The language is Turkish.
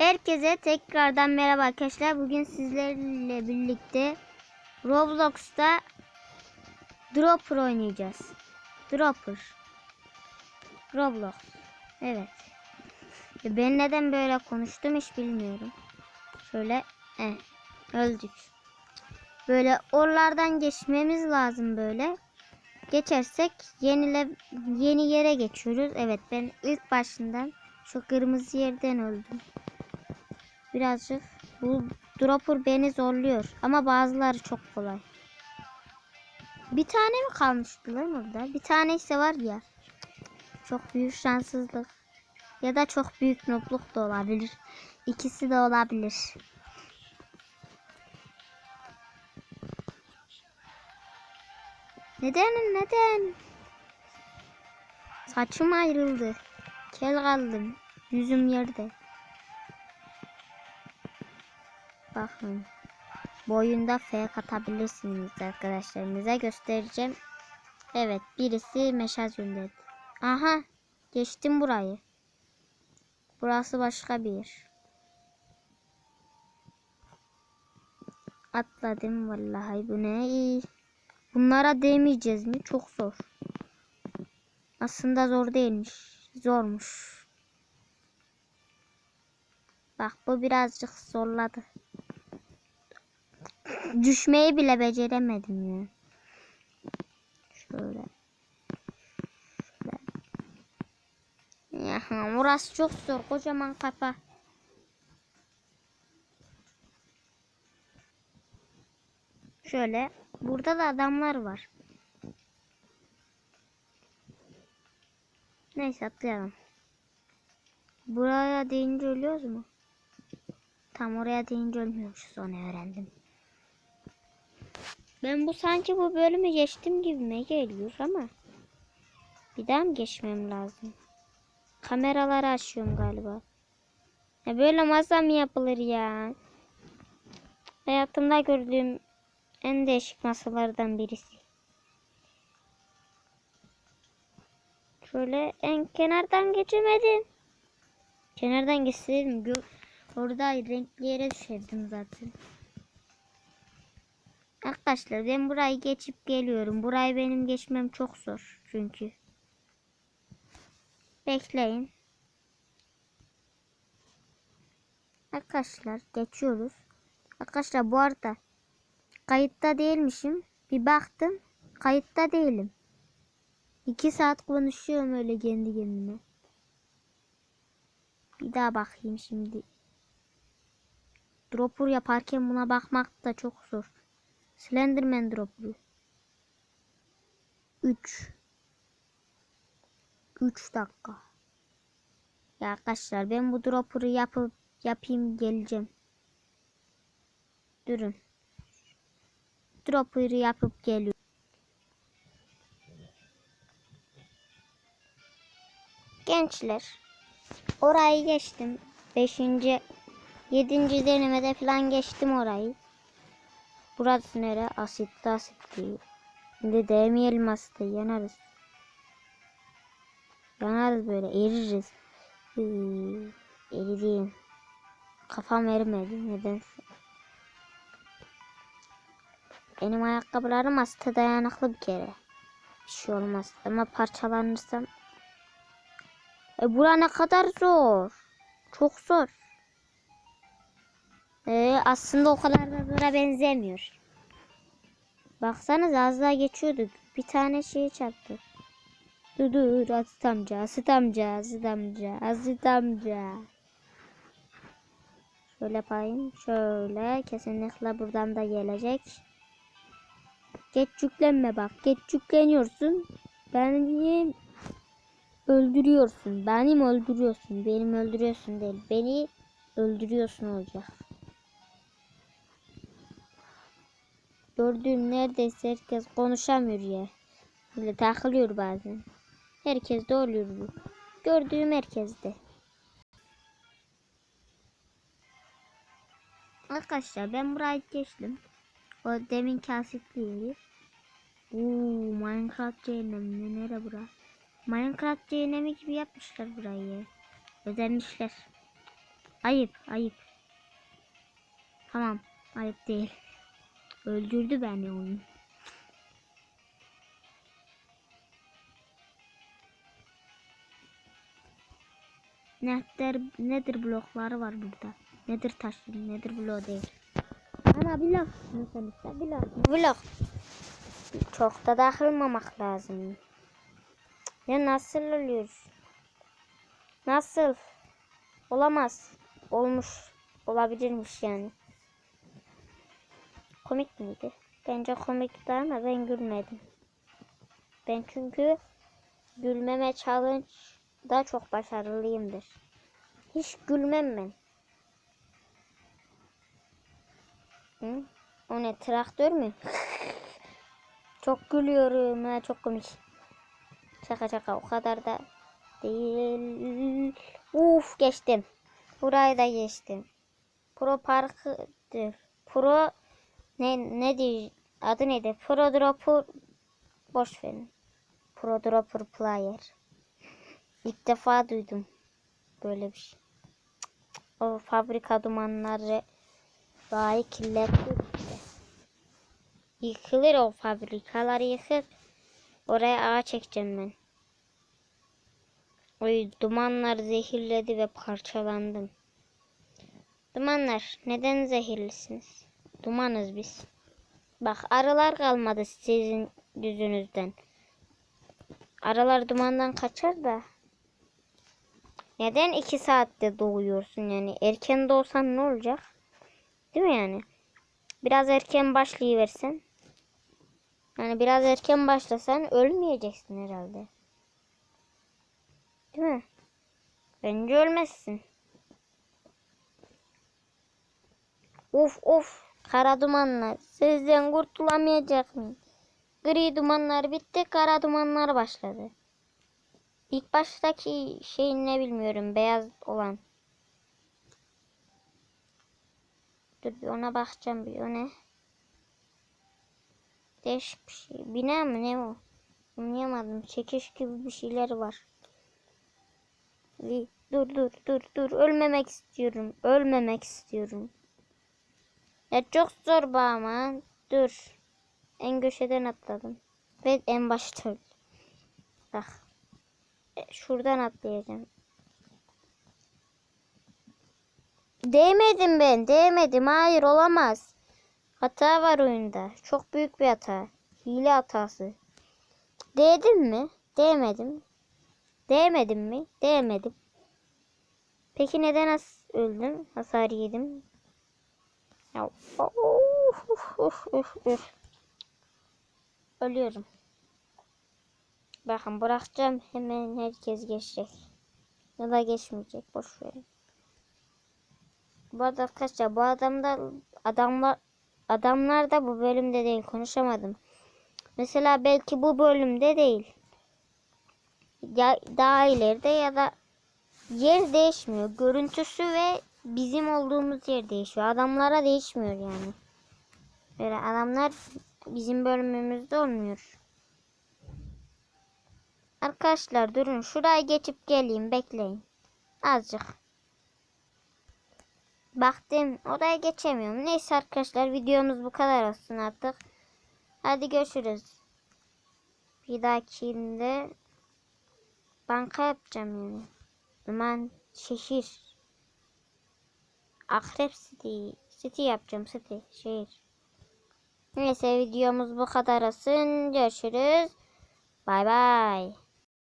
Herkese tekrardan merhaba arkadaşlar. Bugün sizlerle birlikte Roblox'ta Dropper oynayacağız. Dropper. Roblox. Evet. Ya Ben neden böyle konuştum hiç bilmiyorum. Şöyle eh, öldük. Böyle oralardan geçmemiz lazım böyle. Geçersek yenile, yeni yere geçiyoruz. Evet ben ilk başından şu kırmızı yerden öldüm. Birazcık bu dropper beni zorluyor ama bazıları çok kolay. Bir tane mi kalmıştı lan orada? Bir tane ise var ya. Çok büyük şanssızlık. Ya da çok büyük notluk da olabilir. İkisi de olabilir. Neden neden? Saçım ayrıldı. Kel kaldım. Yüzüm yerde. Bakın. Boyunda F katabilirsiniz arkadaşlarınıza göstereceğim. Evet birisi mesaj gönderdi. Aha geçtim burayı. Burası başka bir yer. Atladım vallahi bu ne? Bunlara değmeyeceğiz mi? Çok zor. Aslında zor değilmiş. Zormuş. Bak bu birazcık zorladı. Düşmeyi bile beceremedim ya. Şöyle. Şöyle. Ya, burası çok zor. Kocaman kafa. Şöyle. Burada da adamlar var. Neyse atlayalım. Buraya deyince ölüyoruz mu? Tam oraya deyince ölmüyormuşuz onu öğrendim. Ben bu sanki bu bölümü geçtim gibime geliyor ama bir daha mı geçmem lazım? Kameraları açıyorum galiba. Ya böyle masa mı yapılır ya? Hayatımda gördüğüm en değişik masalardan birisi. Şöyle en kenardan geçemedim. Kenardan geçseydim orada renkli yere düşerdim zaten. Arkadaşlar ben burayı geçip geliyorum. Burayı benim geçmem çok zor çünkü. Bekleyin. Arkadaşlar geçiyoruz. Arkadaşlar bu arada kayıtta değilmişim. Bir baktım kayıtta değilim. İki saat konuşuyorum öyle kendi kendime. Bir daha bakayım şimdi. Dropper yaparken buna bakmak da çok zor. Slenderman dropper. 3 3 dakika. Ya arkadaşlar ben bu dropper'ı yapıp yapayım geleceğim. Durun. Dropper'ı yapıp geliyorum. Gençler orayı geçtim. 5. 7. denemede falan geçtim orayı. Burası nere? Asitli asitli. Şimdi değmeyelim asitli yanarız. Yanarız böyle eririz. Ee, eridim. Kafam erimedi nedense. Benim ayakkabılarım asite dayanıklı bir kere. Bir şey olmaz. Ama parçalanırsam. E bura ne kadar zor. Çok zor. Ee, aslında o kadar da zora benzemiyor. Baksanız az daha geçiyorduk. Bir tane şey çarptı. Dur dur Asit amca, Asit amca, Asit amca, Asit amca. Şöyle yapayım. Şöyle kesinlikle buradan da gelecek. Geç yüklenme bak. Geç yükleniyorsun. Benim öldürüyorsun. Benim öldürüyorsun. Benim öldürüyorsun değil. Beni öldürüyorsun olacak. Gördüğüm neredeyse herkes konuşamıyor ya. Böyle takılıyor bazen. Herkes de oluyor bu. Gördüğüm herkeste. Arkadaşlar ben burayı geçtim. O demin kasitli yeri. Oo, Minecraft cehennemi. Nere bura? Minecraft cehennemi gibi yapmışlar burayı. Özenmişler. Ayıp, ayıp. Tamam, ayıp değil. Öldürdü beni onu. Nedir, nedir blokları var burada. Nedir taşı, nedir blok değil. Ama blok. Sonuçta blok. Blok. Çok da takılmamak lazım. Ya nasıl oluyor? Nasıl? Olamaz. Olmuş. Olabilirmiş yani. Komik miydi? Bence komikti ama ben gülmedim. Ben çünkü gülmeme challenge da çok başarılıyımdır. Hiç gülmem ben. Hı? O ne traktör mü? çok gülüyorum ha çok komik. Şaka şaka o kadar da değil. Uf geçtim. Burayı da geçtim. Pro Park'dır. Pro ne ne diyor? Adı neydi? Pro Dropper boş verin. Pro Dropper Player. İlk defa duydum böyle bir şey. O fabrika dumanları doğayı kirletti. Yıkılır o fabrikalar yıkıp oraya ağaç çekeceğim ben. Oy dumanlar zehirledi ve parçalandım. Dumanlar neden zehirlisiniz? Dumanız biz. Bak arılar kalmadı sizin yüzünüzden. Arılar dumandan kaçar da. Neden iki saatte doğuyorsun yani? Erken doğsan ne olacak? Değil mi yani? Biraz erken başlayıversen. Yani biraz erken başlasan ölmeyeceksin herhalde. Değil mi? Bence ölmezsin. Of of. Kara dumanlar. Sizden kurtulamayacak mı? Gri dumanlar bitti. Kara dumanlar başladı. İlk baştaki şey ne bilmiyorum. Beyaz olan. Dur bir ona bakacağım bir o ne? Değişik bir şey. Bina mı ne o? Anlayamadım. Çekiş gibi bir şeyler var. Dur dur dur dur. Ölmemek istiyorum. Ölmemek istiyorum. Ya çok zor bu ama. Dur. En köşeden atladım. Ve en başta öldüm. Bak. E, şuradan atlayacağım. Değmedim ben. Değmedim. Hayır olamaz. Hata var oyunda. Çok büyük bir hata. Hile hatası. Değdim mi? Değmedim. Değmedim mi? Değmedim. Peki neden as öldüm? Hasar yedim. Ya, of, of, of, of. Ölüyorum. Bakın bırakacağım hemen herkes geçecek. Ya da geçmeyecek. Boş verin. Bu arada arkadaşlar bu adamda adamlar adamlar da bu bölümde değil konuşamadım. Mesela belki bu bölümde değil. Ya daha ileride ya da yer değişmiyor. Görüntüsü ve bizim olduğumuz yer değişiyor. Adamlara değişmiyor yani. Böyle adamlar bizim bölümümüzde olmuyor. Arkadaşlar durun şuraya geçip geleyim bekleyin. Azıcık. Baktım oraya geçemiyorum. Neyse arkadaşlar videomuz bu kadar olsun artık. Hadi görüşürüz. Bir dahakinde banka yapacağım yani. Aman şehir. Akrep City. City yapacağım City. Şehir. Neyse videomuz bu kadar olsun. Görüşürüz. Bay bay.